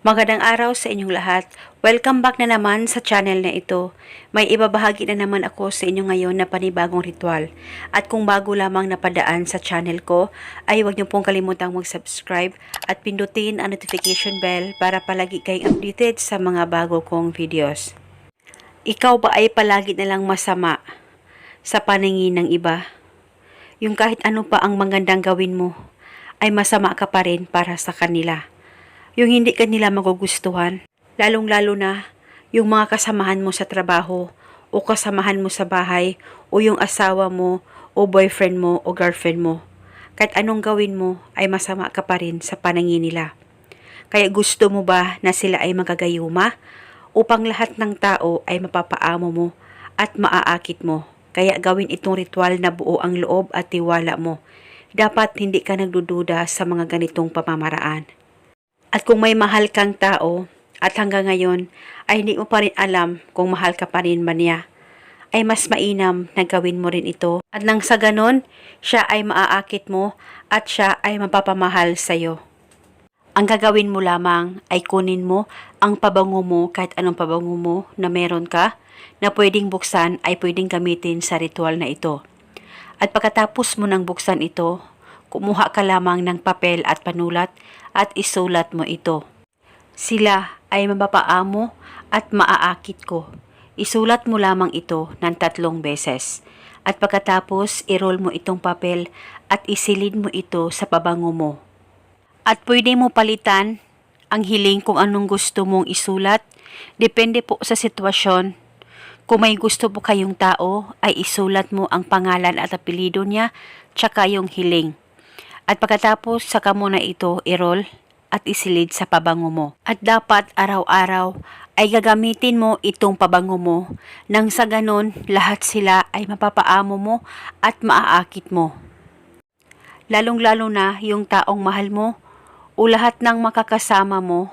Magandang araw sa inyong lahat. Welcome back na naman sa channel na ito. May ibabahagi na naman ako sa inyo ngayon na panibagong ritual. At kung bago lamang napadaan sa channel ko, ay huwag niyo pong kalimutang mag-subscribe at pindutin ang notification bell para palagi kayong updated sa mga bago kong videos. Ikaw ba ay palagi na lang masama sa paningin ng iba? Yung kahit ano pa ang magandang gawin mo, ay masama ka pa rin para sa kanila yung hindi ka nila magugustuhan. Lalong-lalo na yung mga kasamahan mo sa trabaho o kasamahan mo sa bahay o yung asawa mo o boyfriend mo o girlfriend mo. Kahit anong gawin mo ay masama ka pa rin sa panangin nila. Kaya gusto mo ba na sila ay magagayuma upang lahat ng tao ay mapapaamo mo at maaakit mo. Kaya gawin itong ritual na buo ang loob at tiwala mo. Dapat hindi ka nagdududa sa mga ganitong pamamaraan. At kung may mahal kang tao at hanggang ngayon ay hindi mo pa rin alam kung mahal ka pa rin ba niya, ay mas mainam na gawin mo rin ito. At nang sa ganon, siya ay maaakit mo at siya ay mapapamahal sa'yo. Ang gagawin mo lamang ay kunin mo ang pabango mo kahit anong pabango mo na meron ka na pwedeng buksan ay pwedeng gamitin sa ritual na ito. At pagkatapos mo nang buksan ito, kumuha ka lamang ng papel at panulat at isulat mo ito. Sila ay mapapaamo at maaakit ko. Isulat mo lamang ito ng tatlong beses. At pagkatapos, i-roll mo itong papel at isilid mo ito sa pabango mo. At pwede mo palitan ang hiling kung anong gusto mong isulat. Depende po sa sitwasyon. Kung may gusto po kayong tao, ay isulat mo ang pangalan at apelido niya, tsaka yung hiling. At pagkatapos, saka mo na ito i-roll at isilid sa pabango mo. At dapat araw-araw ay gagamitin mo itong pabango mo nang sa ganon lahat sila ay mapapaamo mo at maaakit mo. Lalong-lalo na yung taong mahal mo o lahat ng makakasama mo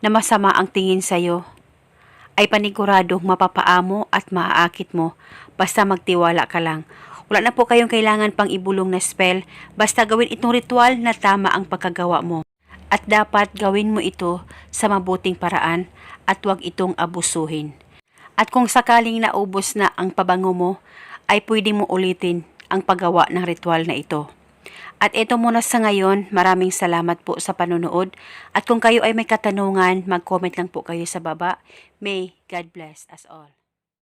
na masama ang tingin sa'yo ay paniguradong mapapaamo at maaakit mo basta magtiwala ka lang. Wala na po kayong kailangan pang ibulong na spell, basta gawin itong ritual na tama ang pagkagawa mo. At dapat gawin mo ito sa mabuting paraan at huwag itong abusuhin. At kung sakaling naubos na ang pabango mo, ay pwede mo ulitin ang paggawa ng ritual na ito. At ito muna sa ngayon, maraming salamat po sa panonood. At kung kayo ay may katanungan, mag-comment lang po kayo sa baba. May God bless us all.